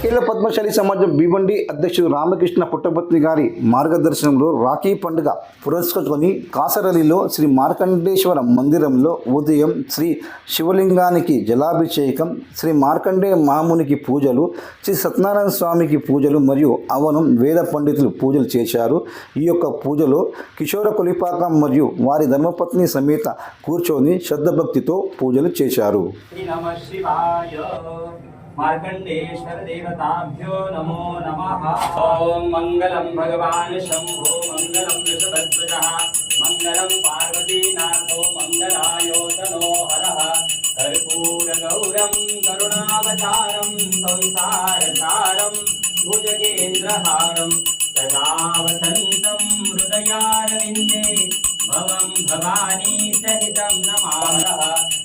కేరళ పద్మశాలి సమాజం భీవండి అధ్యక్షుడు రామకృష్ణ పుట్టపత్ని గారి మార్గదర్శనంలో రాఖీ పండుగ పురస్కరించుకొని కాసరలిలో శ్రీ మార్కండేశ్వర మందిరంలో ఉదయం శ్రీ శివలింగానికి జలాభిషేకం శ్రీ మార్కండే మామునికి పూజలు శ్రీ సత్యనారాయణ స్వామికి పూజలు మరియు అవనం వేద పండితులు పూజలు చేశారు. ఈ యొక్క పూజలో కిషోర కొలిపాకం మరియు వారి ధర్మపత్ని సమేత కూర్చొని శ్రద్ధభక్తితో పూజలు చేశారు. मार्कण्डेश्वर देवताभ्यो नमो नमः ॐ मङ्गलं भगवान् शम्भो मङ्गलं वृषभध्वजः मङ्गलं पार्वतीनाथो मङ्गलायोतनो हरः कर्पूरगौरं करुणावतारं संसारसारं भुजगेन्द्रहारं सदा वसन्तं हृदयारविन्दे भवं भवानी सहितं नमामः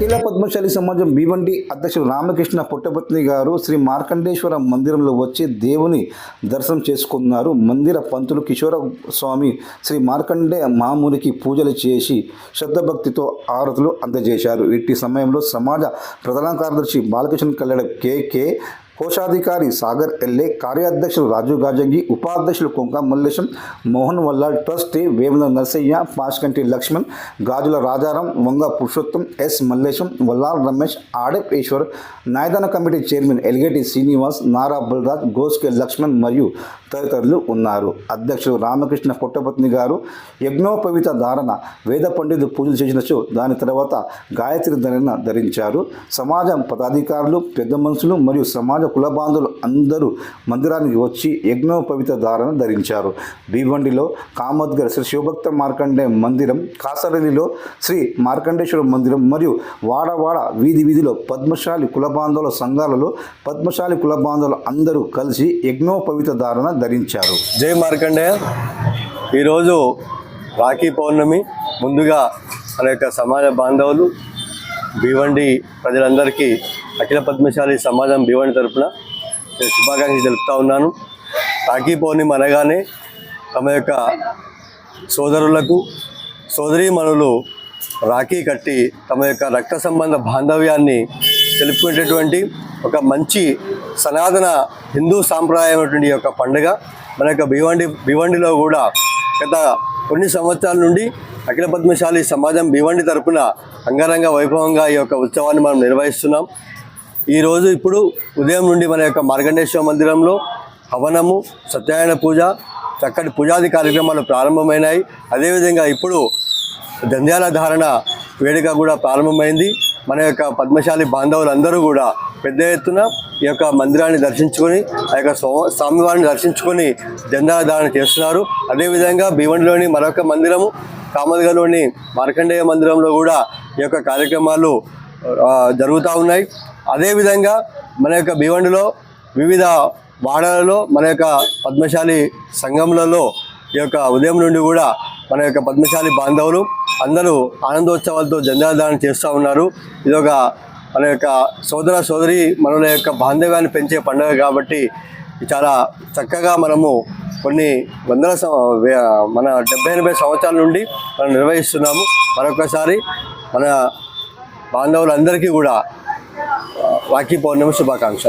అఖిల పద్మశాలి సమాజం భీవండి అధ్యక్షుడు రామకృష్ణ పుట్టపత్ని గారు శ్రీ మార్కండేశ్వర మందిరంలో వచ్చి దేవుని దర్శనం చేసుకున్నారు. మందిర పంతులు కిషోర స్వామి శ్రీ మార్కండే మామూలికి పూజలు చేసి శ్రద్ధభక్తితో ఆరతులు అందజేశారు. ఇట్టి సమయంలో సమాజ ప్రధాన కార్యదర్శి బాలకృష్ణ కళ్యాణ కేకే కోశాధికారి సాగర్ ఎల్లే కార్యాధ్యక్షులు రాజు గాజంగి ఉపాధ్యక్షులు కొంక మల్లేశం మోహన్ వల్లాడ్ ట్రస్టీ వేముల నరసయ్య పాష్కంటి లక్ష్మణ్ గాజుల రాజారాం వంగ పురుషోత్తం ఎస్ మల్లేశం వల్లాల్ రమేష్ ఆడెప్ ఈశ్వర్ నాయదన కమిటీ చైర్మన్ ఎల్గేటి శ్రీనివాస్ నారా బలరాజ్ గోస్కే లక్ష్మణ్ మరియు తదితరులు ఉన్నారు. అధ్యక్షుడు రామకృష్ణ పుట్టపత్ని గారు యజ్ఞోపవిత ధారణ వేద పండితులు పూజలు చేసినచో దాని తర్వాత గాయత్రి ధరణ ధరించారు. సమాజం పదాధికారులు పెద్ద మనుషులు మరియు సమాజ కులబాంధులు అందరూ మందిరానికి వచ్చి యజ్ఞోపవిత ధారణ ధరించారు. భీవండిలో కామద్గర్ శ్రీ శివభక్త మార్కండే మందిరం కాసరలిలో శ్రీ మార్కండేశ్వర మందిరం మరియు వాడవాడ వీధి వీధిలో పద్మశాలి కులబాంధవుల సంఘాలలో పద్మశాలి కులబాంధవులు అందరూ కలిసి యజ్ఞోపవిత ధారణ ధరించారు. జై మార్కండేయ ఈరోజు రాఖీ పౌర్ణమి ముందుగా మన యొక్క సమాజ బాంధవులు భీవండి ప్రజలందరికీ అఖిల పద్మశాలి సమాజం భీవండి తరపున నేను శుభాకాంక్షలు తెలుపుతా ఉన్నాను. రాఖీ పౌర్ణిమ అనగానే తమ యొక్క సోదరులకు సోదరీమణులు రాఖీ కట్టి తమ యొక్క రక్త సంబంధ బాంధవ్యాన్ని తెలుపుకునేటటువంటి ఒక మంచి సనాతన హిందూ సాంప్రదాయమైనటువంటి యొక్క పండుగ. మన యొక్క భివండి భివండిలో కూడా గత కొన్ని సంవత్సరాల నుండి అఖిల పద్మశాలి సమాజం భివండి తరపున అంగరంగ వైభవంగా ఈ యొక్క ఉత్సవాన్ని మనం నిర్వహిస్తున్నాం. ఈరోజు ఇప్పుడు ఉదయం నుండి మన యొక్క మార్గండేశ్వర మందిరంలో హవనము సత్యనారాయణ పూజ చక్కటి పూజాది కార్యక్రమాలు ప్రారంభమైనాయి. అదేవిధంగా ఇప్పుడు దంద్యాల ధారణ వేడుక కూడా ప్రారంభమైంది. మన యొక్క పద్మశాలి బాంధవులందరూ కూడా పెద్ద ఎత్తున ఈ యొక్క మందిరాన్ని దర్శించుకొని ఆ యొక్క స్వామివారిని దర్శించుకొని జంధ్యాల చేస్తున్నారు. అదేవిధంగా భీవండిలోని మరొక మందిరము కామద్గలోని మార్కండేయ మందిరంలో కూడా ఈ యొక్క కార్యక్రమాలు జరుగుతూ ఉన్నాయి. అదేవిధంగా మన యొక్క భీవండిలో వివిధ వాడలలో మన యొక్క పద్మశాలి సంఘములలో ఈ యొక్క ఉదయం నుండి కూడా మన యొక్క పద్మశాలి బాంధవులు అందరూ ఆనందోత్సవాలతో జంజాదానం చేస్తూ ఉన్నారు. ఇది ఒక మన యొక్క సోదర సోదరి మనల యొక్క బాంధవ్యాన్ని పెంచే పండుగ కాబట్టి చాలా చక్కగా మనము కొన్ని వందల మన డెబ్బై ఎనభై సంవత్సరాల నుండి మనం నిర్వహిస్తున్నాము. మరొకసారి మన బాంధవులందరికీ కూడా వాకి పౌర్ణమి శుభాకాంక్షలు.